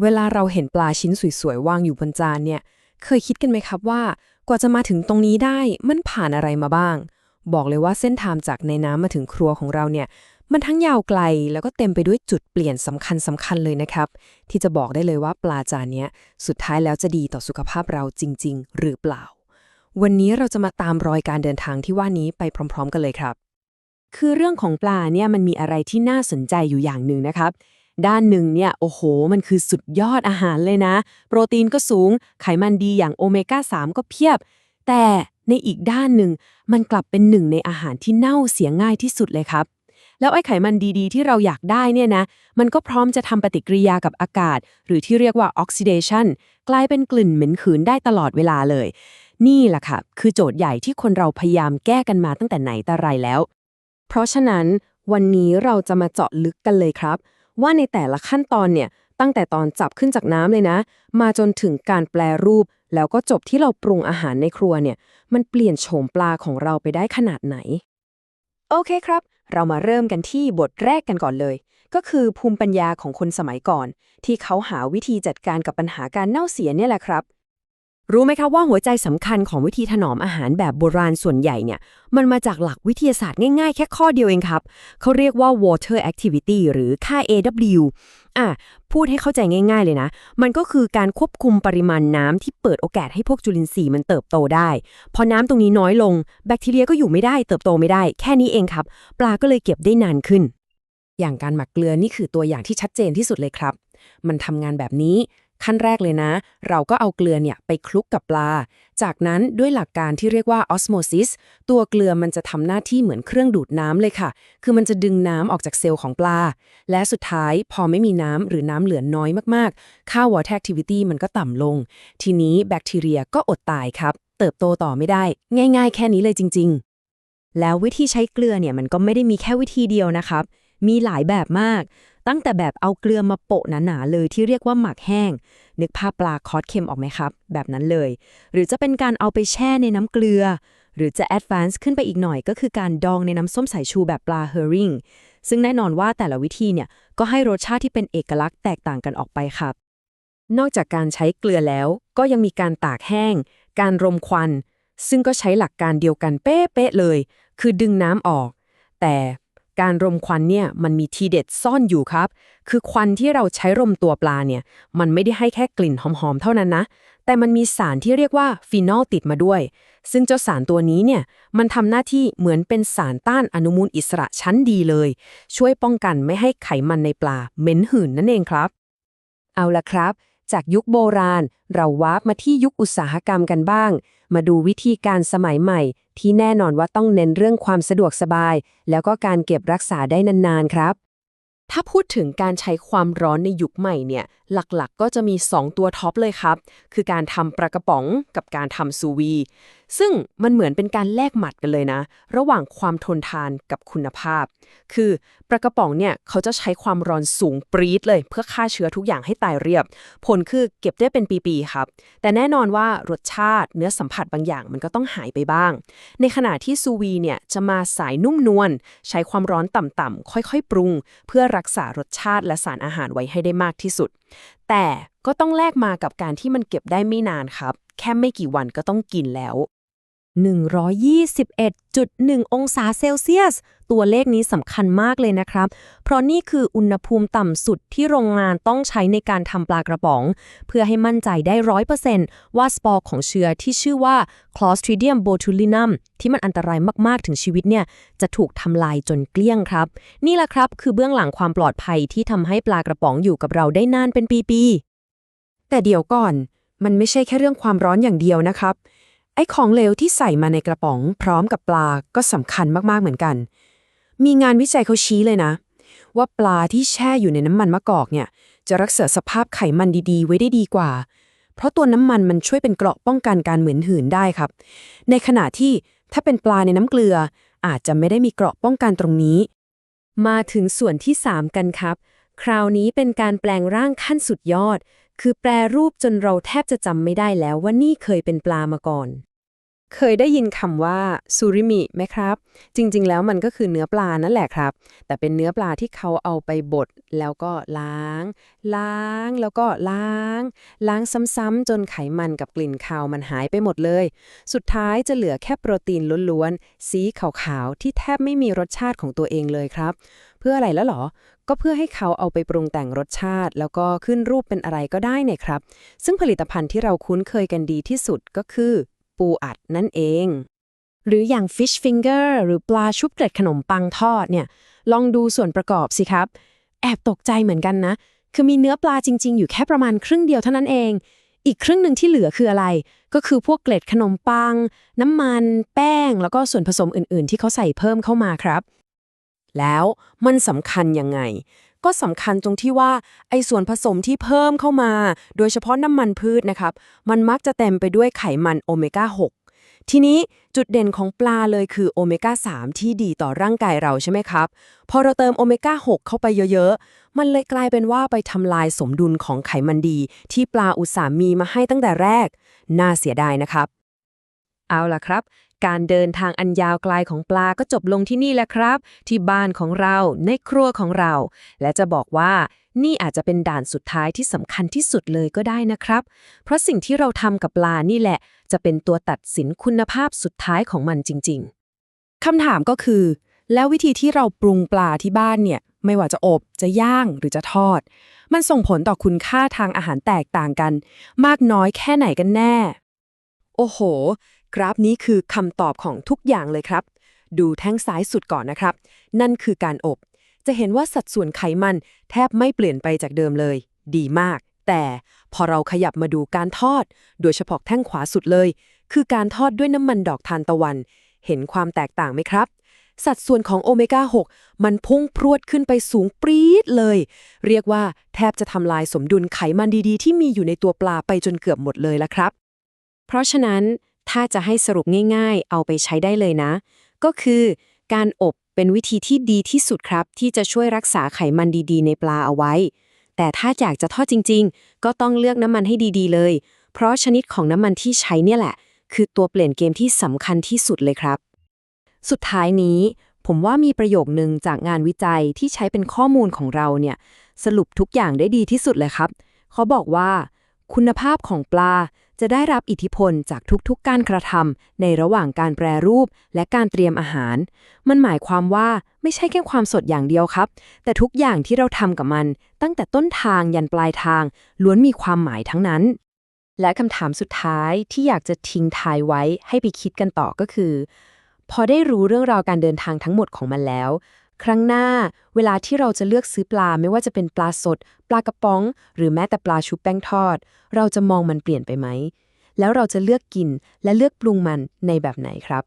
เวลาเราเห็นปลาชิ้นสวยๆวางอยู่บนจานเนี่ย เคยคิดกันไหมครับว่า กว่าจะมาถึงตรงนี้ได้มันผ่านอะไรมาบ้าง บอกเลยว่าเส้นทางจากในน้ำมาถึงครัวของเราเนี่ย มันทั้งยาวไกลแล้วก็เต็มไปด้วยจุดเปลี่ยนสำคัญสำคัญเลยนะครับ ที่จะบอกได้เลยว่าปลาจานเนี้ยสุดท้ายแล้วจะดีต่อสุขภาพเราจริง ๆ หรือเปล่า วันนี้เราจะมาตามรอยการเดินทางที่ว่านี้ไปพร้อม ๆ กันเลยครับ คือเรื่องของปลาเนี่ยมันมีอะไรที่น่าสนใจอยู่อย่างหนึ่งนะครับ ด้านหนึ่งเนี่ยโอ้โห มันคือสุดยอดอาหารเลยนะ โปรตีนก็สูงไขมันดีอย่างโอเมก้า 3 ก็เพียบ แต่ในอีกด้านหนึ่ง มันกลับเป็นหนึ่งในอาหารที่เน่าเสียง่ายที่สุดเลยครับ แล้วไอ้ไขมันดีๆ ที่เราอยากได้เนี่ยนะ มันก็พร้อมจะทำปฏิกิริยากับอากาศ หรือที่เรียกว่าออกซิเดชันกลายเป็นกลิ่นเหม็นขืนได้ตลอดเวลาเลย นี่แหละค่ะคือโจทย์ใหญ่ที่คนเราพยายามแก้กันมาตั้งแต่ไหนแต่ไรแล้ว เพราะฉะนั้นวันนี้เราจะมาเจาะลึกกันเลยครับ ว่าในแต่ละขั้นตอนเนี่ยตั้งแต่ตอนจับขึ้นจากน้ำเลยนะ มาจนถึงการแปลรูป แล้วก็จบที่เราปรุงอาหารในครัวเนี่ย มันเปลี่ยนโฉมปลาของเราไปได้ขนาดไหน โอเคครับ เรามาเริ่มกันที่บทแรกกันก่อนเลย ก็คือภูมิปัญญาของคนสมัยก่อน ที่เขาหาวิธีจัดการกับปัญหาการเน่าเสียเนี่ยแหละครับ รู้ไหมครับว่าหัวใจสำคัญของวิธีถนอมอาหารแบบโบราณส่วนใหญ่เนี่ย มันมาจากหลักวิทยาศาสตร์ง่ายๆ แค่ข้อเดียวเองครับ เขาเรียกว่า water activity หรือค่า AW อะพูดให้เข้าใจง่ายๆเลยนะ มันก็คือการควบคุมปริมาณน้ำที่เปิดโอกาสให้พวกจุลินทรีย์มันเติบโตได้ พอน้ำตรงนี้น้อยลง แบคทีเรียก็อยู่ไม่ได้เติบโตไม่ได้ แค่นี้เองครับ ปลาก็เลยเก็บได้นานขึ้น อย่างการหมักเกลือนี่คือตัวอย่างที่ชัดเจนที่สุดเลยครับ มันทำงานแบบนี้ ขั้นแรกเลยนะ เราก็เอาเกลือเนี่ยไปคลุกกับปลา จากนั้นด้วยหลักการที่เรียกว่าออสโมซิสตัวเกลือมันจะทำหน้าที่เหมือนเครื่องดูดน้ำเลยค่ะ คือมันจะดึงน้ำออกจากเซลล์ของปลา และสุดท้ายพอไม่มีน้ำหรือน้ำเหลือน้อยมากๆ ค่า water activity มันก็ต่ำลง ทีนี้แบคทีเรียก็อดตายครับ เติบโตต่อไม่ได้ ง่าย ๆ แค่นี้เลยจริง ๆ แล้ววิธีใช้เกลือเนี่ยมันก็ไม่ได้มีแค่วิธีเดียวนะครับมีหลายแบบมาก ตั้งแต่แบบเอาเกลือมาโปะหนาๆเลยที่เรียกว่าหมักแห้ง นึกภาพปลาคอสเค็มออกไหมครับ แบบนั้นเลย หรือจะเป็นการเอาไปแช่ในน้ำเกลือ หรือจะแอดวานซ์ขึ้นไปอีกหน่อย ก็คือการดองในน้ำส้มสายชูแบบปลาเฮอริงซึ่งแน่นอนว่าแต่ละวิธีเนี่ยก็ให้รสชาติที่เป็นเอกลักษณ์แตกต่างกันออกไปครับ นอกจากการใช้เกลือแล้วก็ยังมีการตากแห้ง การรมควัน ซึ่งก็ใช้หลักการเดียวกันเป๊ะๆเลย คือดึงน้ำออก แต่ การรมควันเนี่ยมันมีทีเด็ดซ่อนอยู่ครับ คือควันที่เราใช้รมตัวปลาเนี่ยมันไม่ได้ให้แค่กลิ่นหอมๆ เท่านั้นนะ แต่มันมีสารที่เรียกว่าฟีนอลติดมาด้วย ซึ่งเจ้าสารตัวนี้เนี่ยมันทำหน้าที่เหมือนเป็นสารต้านอนุมูลอิสระชั้นดีเลย ช่วยป้องกันไม่ให้ไขมันในปลาเหม็นหืนนั่นเองครับ เอาละครับ จากยุคโบราณ เราวาร์ปมาที่ยุคอุตสาหกรรมกันบ้าง มาดูวิธีการสมัยใหม่ ที่แน่นอนว่าต้องเน้นเรื่องความสะดวกสบาย แล้วก็การเก็บรักษาได้นานๆครับ ถ้าพูดถึงการใช้ความร้อนในยุคใหม่เนี่ย หลักๆก็จะมี 2 ตัวท็อปเลยครับ คือการทำปลากระป๋องกับการทำซูวี ซึ่งมันเหมือนเป็นการแลกหมัดกันเลยนะ ระหว่างความทนทานกับคุณภาพ คือปลากระป๋องเนี่ยเขาจะใช้ความร้อนสูงปรี๊ดเลย เพื่อฆ่าเชื้อทุกอย่างให้ตายเรียบ ผลคือเก็บได้เป็นปีๆครับ แต่แน่นอนว่ารสชาติเนื้อสัมผัสบางอย่างมันก็ต้องหายไปบ้าง ในขณะที่ซูวีเนี่ยจะมาสายนุ่มนวลใช้ความร้อนต่ำๆค่อยๆ ปรุง เพื่อรักษารสชาติและสารอาหารไว้ให้ได้มากที่สุด แต่ก็ต้องแลกมากับการที่มันเก็บได้ไม่นานครับ แค่ไม่กี่วันก็ต้องกินแล้ว 121.1 องศาเซลเซียส ตัวเลขนี้สำคัญมากเลยนะครับ เพราะนี่คืออุณหภูมิต่ำสุดที่โรงงานต้องใช้ในการทำปลากระป๋อง เพื่อให้มั่นใจได้ร้อยเปอร์เซนต์ว่าสปอร์ของเชื้อที่ชื่อว่า Clostridium botulinum ที่มันอันตรายมาก ๆ ถึงชีวิตเนี่ย จะถูกทำลายจนเกลี้ยงครับ นี่แหละครับ คือเบื้องหลังความปลอดภัยที่ทำให้ปลากระป๋องอยู่กับเราได้นานเป็นปี ๆ แต่เดี๋ยวก่อน มันไม่ใช่แค่เรื่องความร้อนอย่างเดียวนะครับ ไอ้ของเหลวที่ใส่มาในกระป๋อง พร้อมกับปลาก็สำคัญมากๆเหมือนกัน มีงานวิจัยเขาชี้เลยนะ ว่าปลาที่แช่อยู่ในน้ำมันมะกอกเนี่ย จะรักษาสภาพไขมันดีๆ ไว้ได้ดีกว่า เพราะตัวน้ำมันมันช่วยเป็นเกราะป้องกันการเหมือนหืนได้ครับ ในขณะที่ถ้าเป็นปลาในน้ำเกลือ อาจจะไม่ได้มีเกราะป้องกันตรงนี้ มาถึงส่วนที่ 3 กันครับ คราวนี้เป็นการแปลงร่างขั้นสุดยอด คือแปรรูปจนเราแทบจะจำไม่ได้แล้วว่านี่เคยเป็นปลามาก่อน เคยได้ยินคำว่าซูริมิไหมครับ จริง ๆ แล้วมันก็คือเนื้อปลานั่นแหละครับ แต่เป็นเนื้อปลาที่เขาเอาไปบดแล้วก็ล้าง ล้างแล้วก็ล้าง ล้างซ้ำๆจนไขมันกับกลิ่นคาวมันหายไปหมดเลย สุดท้ายจะเหลือแค่โปรตีนล้วนๆสีขาวๆที่แทบไม่มีรสชาติของตัวเองเลยครับ เพื่ออะไรแล้วหรอ ก็เพื่อให้เขาเอาไปปรุงแต่งรสชาติ แล้วก็ขึ้นรูปเป็นอะไรก็ได้เนี่ยครับ ซึ่งผลิตภัณฑ์ที่เราคุ้นเคยกันดีที่สุดก็คือ ปูอัดนั่นเอง หรืออย่าง fish finger หรือปลาชุบเกล็ดขนมปังทอดเนี่ย ลองดูส่วนประกอบสิครับ แอบตกใจเหมือนกันนะ คือมีเนื้อปลาจริง ๆ อยู่แค่ประมาณครึ่งเดียวเท่านั้นเอง อีกครึ่งหนึ่งที่เหลือคืออะไร ก็คือพวกเกล็ดขนมปัง น้ำมัน แป้ง แล้วก็ส่วนผสมอื่น ๆ ที่เขาใส่เพิ่มเข้ามาครับ แล้วมันสำคัญยังไง ก็สำคัญตรงที่ว่าไอ้ส่วนผสมที่เพิ่มเข้ามา โดยเฉพาะน้ำมันพืชนะครับ มันมักจะเต็มไปด้วยไขมันโอเมก้า 6 ทีนี้จุดเด่นของปลาเลยคือโอเมก้า 3 ที่ดีต่อร่างกายเราใช่ไหมครับ พอเราเติมโอเมก้า 6 เข้าไปเยอะๆ มันเลยกลายเป็นว่าไปทำลายสมดุลของไขมันดี ที่ปลาอุตสามีมาให้ตั้งแต่แรก น่าเสียดายนะครับ เอาล่ะครับ การเดินทางอันยาวไกลของปลาก็จบลงที่นี่แหละครับ ที่บ้านของเราในครัวของเรา และจะบอกว่านี่อาจจะเป็นด่านสุดท้ายที่สำคัญที่สุดเลยก็ได้นะครับ เพราะสิ่งที่เราทำกับปลานี่แหละ จะเป็นตัวตัดสินคุณภาพสุดท้ายของมันจริง ๆคำถามก็คือ แล้ววิธีที่เราปรุงปลาที่บ้านเนี่ย ไม่ว่าจะอบจะย่างหรือจะทอด มันส่งผลต่อคุณค่าทางอาหารแตกต่างกัน มากน้อยแค่ไหนกันแน่ โอ้โห กราฟนี้คือคำตอบของทุกอย่างเลยครับ ดูแท่งซ้ายสุดก่อนนะครับ นั่นคือการอบ จะเห็นว่าสัดส่วนไขมันแทบไม่เปลี่ยนไปจากเดิมเลย ดีมาก แต่พอเราขยับมาดูการทอด โดยเฉพาะแท่งขวาสุดเลย คือการทอดด้วยน้ำมันดอกทานตะวัน เห็นความแตกต่างไหมครับสัดส่วนของโอเมก้า 6 มันพุ่งพรวดขึ้นไปสูงปรี๊ดเลย เรียกว่าแทบจะทำลายสมดุลไขมันดีๆ ที่มีอยู่ในตัวปลาไปจนเกือบหมดเลยละครับ เพราะฉะนั้น ถ้าจะให้สรุปง่ายๆ เอาไปใช้ได้เลยนะ ก็คือการอบเป็นวิธีที่ดีที่สุดครับ ที่จะช่วยรักษาไขมันดีๆ ในปลาเอาไว้ แต่ถ้าอยากจะทอดจริง ๆ ก็ต้องเลือกน้ำมันให้ดีๆ เลย เพราะชนิดของน้ำมันที่ใช้เนี่ยแหละ คือตัวเปลี่ยนเกมที่สำคัญที่สุดเลยครับ สุดท้ายนี้ ผมว่ามีประโยคนึงจากงานวิจัยที่ใช้เป็นข้อมูลของเราเนี่ยสรุปทุกอย่างได้ดีที่สุดเลยครับเขาบอกว่า คุณภาพของปลาจะได้รับอิทธิพลจากทุกๆ การกระทำในระหว่างการแปรรูปและการเตรียมอาหาร มันหมายความว่าไม่ใช่แค่ความสดอย่างเดียวครับ แต่ทุกอย่างที่เราทำกับมัน ตั้งแต่ต้นทางยันปลายทาง ล้วนมีความหมายทั้งนั้น และคำถามสุดท้ายที่อยากจะทิ้งทายไว้ให้ไปคิดกันต่อก็คือ พอได้รู้เรื่องราวการเดินทางทั้งหมดของมันแล้ว ครั้งหน้า เวลาที่เราจะเลือกซื้อปลาไม่ว่าจะเป็นปลาสด ปลากระป๋อง หรือแม้แต่ปลาชุบแป้งทอด เราจะมองมันเปลี่ยนไปไหม แล้วเราจะเลือกกินและเลือกปรุงมันในแบบไหนครับ